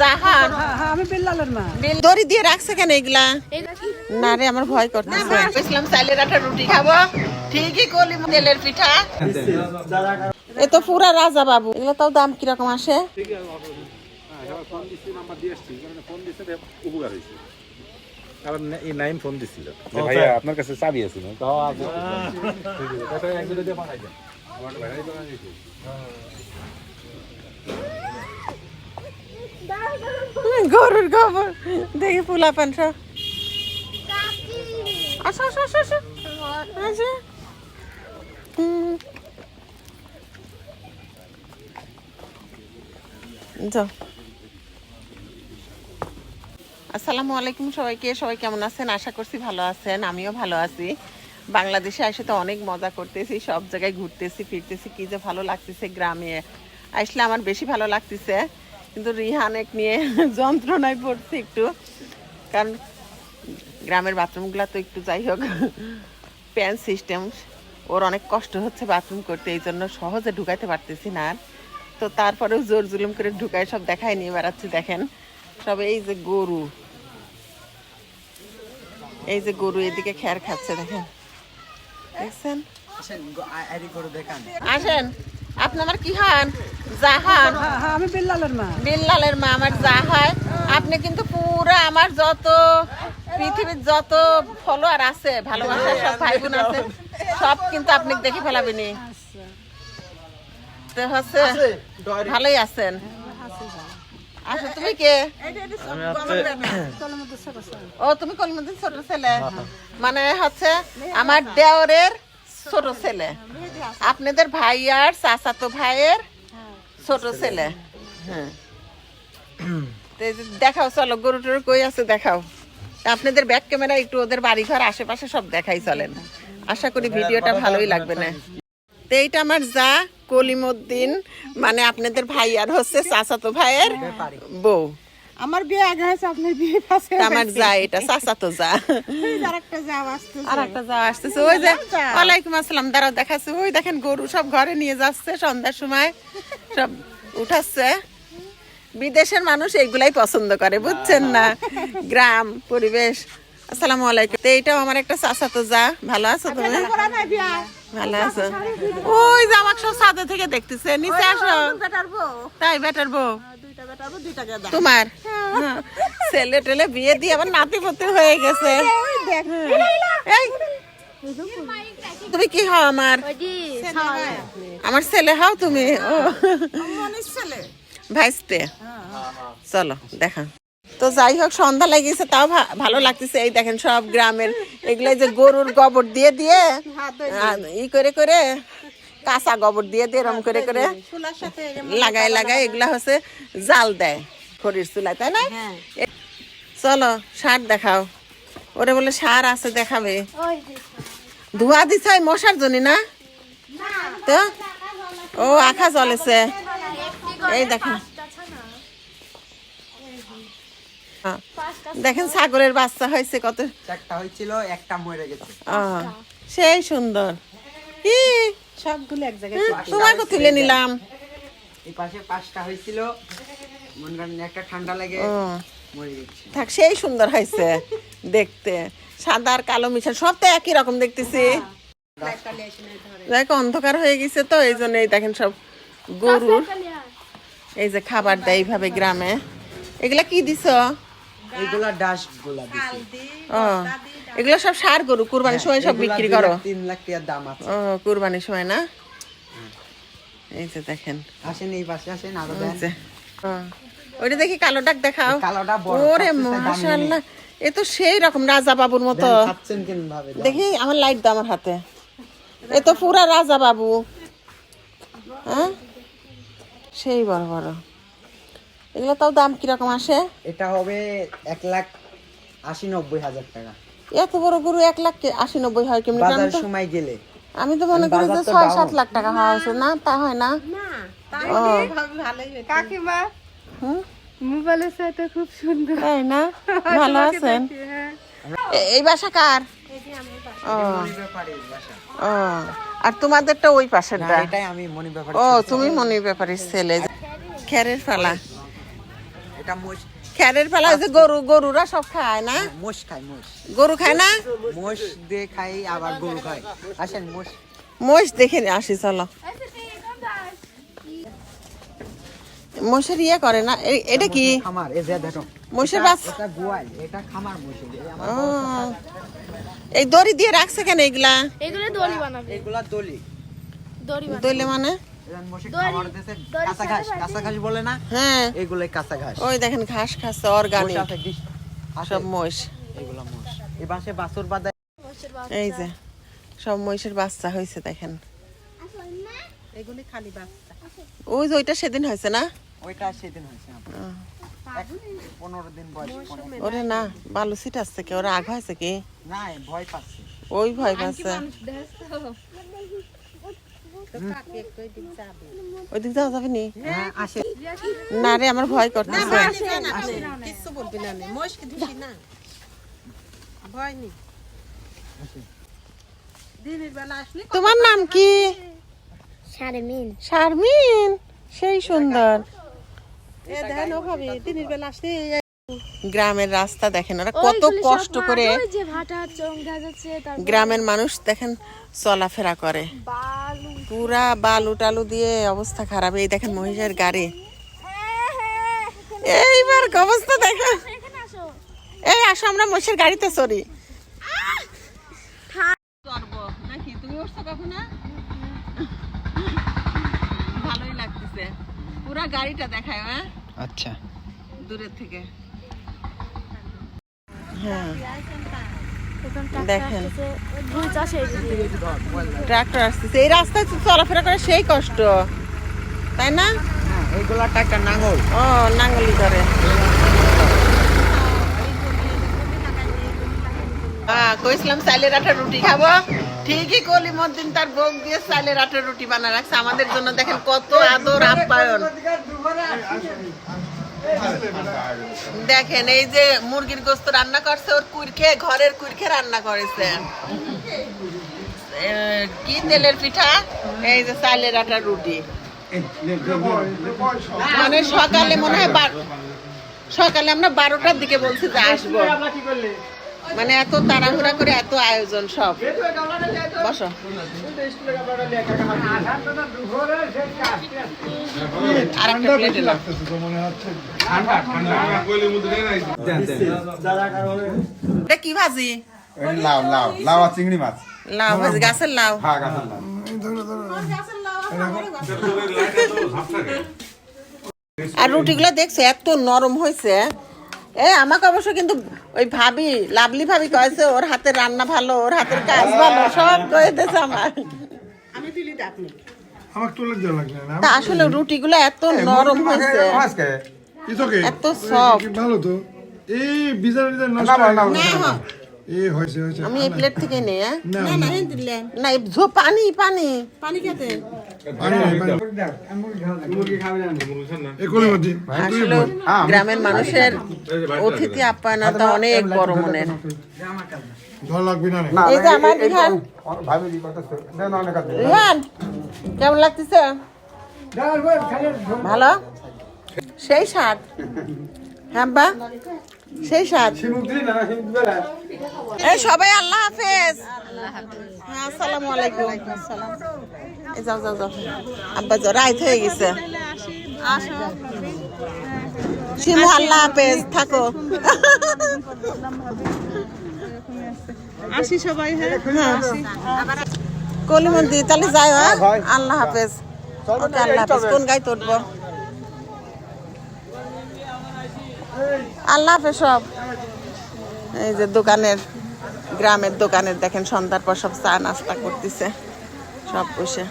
জাহান। হ্যাঁ হ্যাঁ আমি বিল্লালের মা। দড়ি দিয়ে রাখছে কেন এগুলা? না রে আমার ভয় করতেছে। ইসলাম চাইলের একটা রুটি খাব। ঠিকই করলি তেলের পিঠা। এ তো পুরা রাজা বাবু এগুলো তাও দাম কীরকম আসে? কারণ এই নাইম ফোন যে ভাইয়া আপনার কাছে চাবি আছে না? তাও দিয়ে পাঠাই দেন। আমার গরুর গোবর। দেখি ফুলা পান আসো আসো আসো আসো। আসো। আসসালামু আলাইকুম সবাইকে। সবাই কেমন আছেন? আশা করছি ভালো আছেন। আমিও ভালো আছি। বাংলাদেশে এসে তো অনেক মজা করতেছি, সব জায়গায় ঘুরতেছি, ফিরতেছি। কি যে ভালো লাগতেছে গ্রামে। আসলে আমার বেশি ভালো লাগতেছে কিন্তু রিহানেক নিয়ে যন্ত্রণায় পড়ছে একটু। কারণ গ্রামের বাথরুমগুলো তো একটু যাই হোক প্যান সিস্টেম ওর অনেক কষ্ট হচ্ছে বাথরুম করতে এই জন্য সহজে ঢুকাইতে পারতেছি না আর। তো তারপরেও জোর জুলুম করে ঢুকায় সব দেখায় নিয়ে বেড়াচ্ছি দেখেন। সব এই যে গরু। এই যে গরু এদিকে খ্যার খাচ্ছে দেখেন। দেখছেন? আসেন। আপনি আমার কি হন জাহান হ্যাঁ হ্যাঁ আমি বিল্লালের মা। বিল্লালের মা আমার হয় আপনি কিন্তু পুরো আমার যত পৃথিবীর যত ফলোয়ার আছে ভালোবাসার সব ভাই বোন আছে সব কিন্তু আপনি দেখে ফেলাবেনি তো হচ্ছে ভালোই আছেন। আচ্ছা তুমি কে? ও তুমি কলমুদ্দিন ছোট ছেলে? মানে হচ্ছে আমার দেওরের ছোট ছেলে। আপনাদের ভাই আর চাচাতো ভাইয়ের ছোট ছেলে। হ্যাঁ। তো দেখাও চলো গরু টরু কই আছে দেখাও। আপনাদের ব্যাক ক্যামেরা একটু ওদের বাড়ি ঘর আশেপাশে সব দেখাই চলেন আশা করি ভিডিওটা ভালোই লাগবে না। তো এইটা আমার যা কলিমুদ্দিন মানে আপনাদের ভাই আর হচ্ছে চাচাতো ভাইয়ের বউ। আমার বিয়ে আগে হয়েছে আপনার বিয়ে পাশে আমার যা এটা চাচাতো যা। আরেকটা যাওয়া আসতে আর একটা যা আসতেছে। ওই যে ওয়ালাইকুম আসসালাম দেখাচ্ছে। ওই দেখেন গরু সব ঘরে নিয়ে যাচ্ছে সন্ধ্যার সময়। সব উঠাচ্ছে। বিদেশের মানুষ এইগুলাই পছন্দ করে বুঝছেন না? গ্রাম পরিবেশ। আসসালামু আলাইকুম। তো এইটাও আমার একটা চাচাতো যা। ভালো আছো তুমি? ভালো আছো? ওই যে আমাকে সব সাদা থেকে দেখতেছে নিচে আসো। তাই বেটার বউ? তোমার? হ্যাঁ। ছেলে টেলে বিয়ে দিয়ে আবার নাতি পতি হয়ে। গেছে তুমি কি হও আমার? আমার ছেলে হও তুমি? ও। ভাইস্তে। চলো দেখা। তো যাই হোক সন্ধ্যা লাগিয়েছে তাও ভালো লাগতেছে। এই দেখেন সব গ্রামের এগুলো যে গরুর গোবর দিয়ে দিয়ে ই করে করে কাঁচা গোবর দিয়ে দিয়ে এরম করে করে লাগাই লাগাই এগুলা হচ্ছে জাল দেয় খড়ির চুলায় তাই না? এ- চলো সার দেখাও। ওরে বলে সার আছে দেখাবে। ধোয়া দিছে মশার জন্য না? তো? ও আখা জ্বলেছে। এই দেখেন হ্যাঁ। দেখেন ছাগলের বাচ্চা হয়েছে কত। চারটা হয়েছিল একটা মরে গেছে। সেই সুন্দর। ই, সবগুলো এক জায়গায় তোমাকে তুলে নিলাম। এই পাশে পাঁচটা হয়েছিল। মনে করেন একটা ঠান্ডা লাগে মরে গেছে। থাক সেই সুন্দর হয়েছে দেখতে। সাদা আর কালো মিশা সব তো একই রকম দেখতেছি। দেখ অন্ধকার হয়ে গেছে তো এই জন্য এই দেখেন সব গরুর। এই যে খাবার দেয় এইভাবে গ্রামে। এগুলা কি দিছ? এইগুলা ডাস্টগুলা এগুলো সব সার গরু কুরবানির সময় সব বিক্রি করো। তিন লাখ টাকার দাম আছে। ও কুরবানির সময় না? এই যে দেখেন। আসেন এই পাশে আসেন আরও দেন। ওইটা দেখি কালো ডাক দেখাও। কালোটা বড়, ওরে মাশাআল্লাহ এ তো সেই রকম রাজা বাবুর মতো। দেখি আমার লাইট দাও আমার হাতে। এ তো পুরা রাজা বাবু। হ্যাঁ? সেই বড় বড়। এগুলো তাও দাম কীরকম আসে? এটা হবে এক লাখ আশি নব্বই হাজার টাকা। এত বড় গরু এক লাখ কে- আশি নব্বই হয় কেমনি বাজার সময় গেলে। আমি তো মনে করি যে ছয় সাত লাখ টাকা হওয়া না? তা হয় না? কাকিমা মোবাইলের সাথে খুব সুন্দর। তাই না? ভালো আছেন? এই বাসা কার? ও। আর তোমাদেরটা ওই পাশেরটা? মনি ও তুমি মনির ব্যাপারের ছেলে খেরের ফালা। এটা মোষ খ্যারের ফেলা ওই যে গরু গরুরা সব খায় না? মোষ খায় মোষ। গরু খায় না? মোষ দিয়ে খাই আবার গরু খায়। আসেন মোষ। মোষ দেখে আসি চলো। মোষের ইয়ে করে না এটা কি? খামার এই যে দেখো। মোষের বাস এটা গোয়াল এটা খামার মোষের এই আমার এই দড়ি দিয়ে রাখছে কেন এগুলা? এগুলো দড়ি বানাবে। এগুলা দলি দড়ি বানাবে। দইলে মানে? হ্যাঁ। এগুলাই ওই দেখেন ঘাস খাচ্ছে অর্গানিক আছে সব মোষ এগুলা মোষ এই বাসে বাছুর বাদে এই যে সব মহিষের বাচ্চা হয়েছে দেখেন। এগুলি খালি বাচ্চা। ওই যে ওইটা সেদিন হয়েছে না? ওইটা সেদিন হয়েছে পনেরো দিন ওরে না বালু সিট আসছে কি? ওরা আগ হয়েছে কি? না ভয় পাচ্ছে। ওই ভয় পাচ্ছে। ওই দিক যাওয়া যাবে নি? হ্যাঁ আসে। না রে আমার ভয় করতেছে। কিচ্ছু বলবি না মহিষকে না। ভয় নেই। তোমার নাম কি? শারমিন। শারমিন? সেই সুন্দর। গ্রামের রাস্তা দেখেন ওরা কত কষ্ট করে। ওই যে ভাটা চঙ্গা যাচ্ছে তারপর গ্রামের মানুষ দেখেন চলাফেরা করে। বালু পুরা বালু টালু দিয়ে অবস্থা খারাপ। এই দেখেন মহিষের গাড়ি। এইবার অবস্থা দেখো আসো এই আসো আমরা মহিষের গাড়িতে চড়ি ভালোই লাগতেছে। পুরা গাড়িটা দেখায় হ্যাঁ? আচ্ছা। দূরের থেকে। হ্যাঁ। দেখেন। ট্রাক্টর আসতেছে। এই রাস্তায় তো চলাফেরা করে সেই কষ্ট। তাই না? হ্যাঁ এইগুলা টাকা নাঙ্গল। ও নাঙ্গলি করে। হ্যাঁ কইছিলাম চালের আটার রুটি খাব। ঠিকই কলি মদ্দিন তার বোক দিয়ে চালের আটার রুটি বানা রাখছে। আমাদের জন্য দেখেন কত আদর আপ্যায়ন। দেখেন, এই যে মুরগির গোস্ত রান্না করছে, ওর কুরখে ঘরের কুরখে রান্না করেছে। কি তেলের পিঠা? এই যে চালের আটার রুটি। মানে সকালে মনে হয় সকালে আমরা বারোটার দিকে বলছি যে আসব। মানে এত তাড়াহুড়া করে এত আয়োজন সব। বসো। আর এটা কি ভাজি? লাউ লাউ। লাউ আর চিংড়ি মাছ। লাউ ভাজি গাছের লাউ। হ্যাঁ গাছের লাউ। আর রুটিগুলো দেখছ এত নরম হয়েছে। এ আমাকে অবশ্য কিন্তু ওই ভাবি লাভলি ভাবি কয়েছে ওর হাতের রান্না ভালো ওর হাতের কাজ ভালো সব কয়ে দিয়েছে আমার। আমি তুলে দেওয়া লাগবে না? তা আসলে রুটিগুলো এত নরম হয়েছে। এত soft। ভালো তো? এই বিজার বিজার নষ্ট না, না, না, গেছে। না। এই হয়েছে হয়েছে। আমি এই প্লেট থেকে নেই হ্যাঁ? না না না। হেন দিলেন না এই পানি পানি। পানি খেতে। আসলে গ্রামের মানুষের অতিথি আপ্যায়নতা অনেক বড় মনের। ধর লাগবে না রে। না, এই যে আমার রিহান। অনেক। রিহান কেমন লাগতেছে? ভালো? সেই স্বাদ হ্যাঁ বা। সেই স্বাদ। এই সবাই আল্লাহ হাফেজ। হ্যাঁ আসসালামু আলাইকুম। এই যাও যাও যাও। আব্বা যাও রাইত হয়ে গেছে। শিমু আল্লাহ হাফেজ থাকো। আসি সবাই হ্যাঁ? কলিমন্দি তাহলে যাই হ্যাঁ? আল্লাহ হাফেজ। ওকে আল্লাহ হাফেজ। কোন গাই তুলবো আল্লাহ সব। এই যে দোকানের, গ্রামের দোকানের দেখেন সন্ধ্যার পর সব চা নাস্তা করতেছে, সব বসে।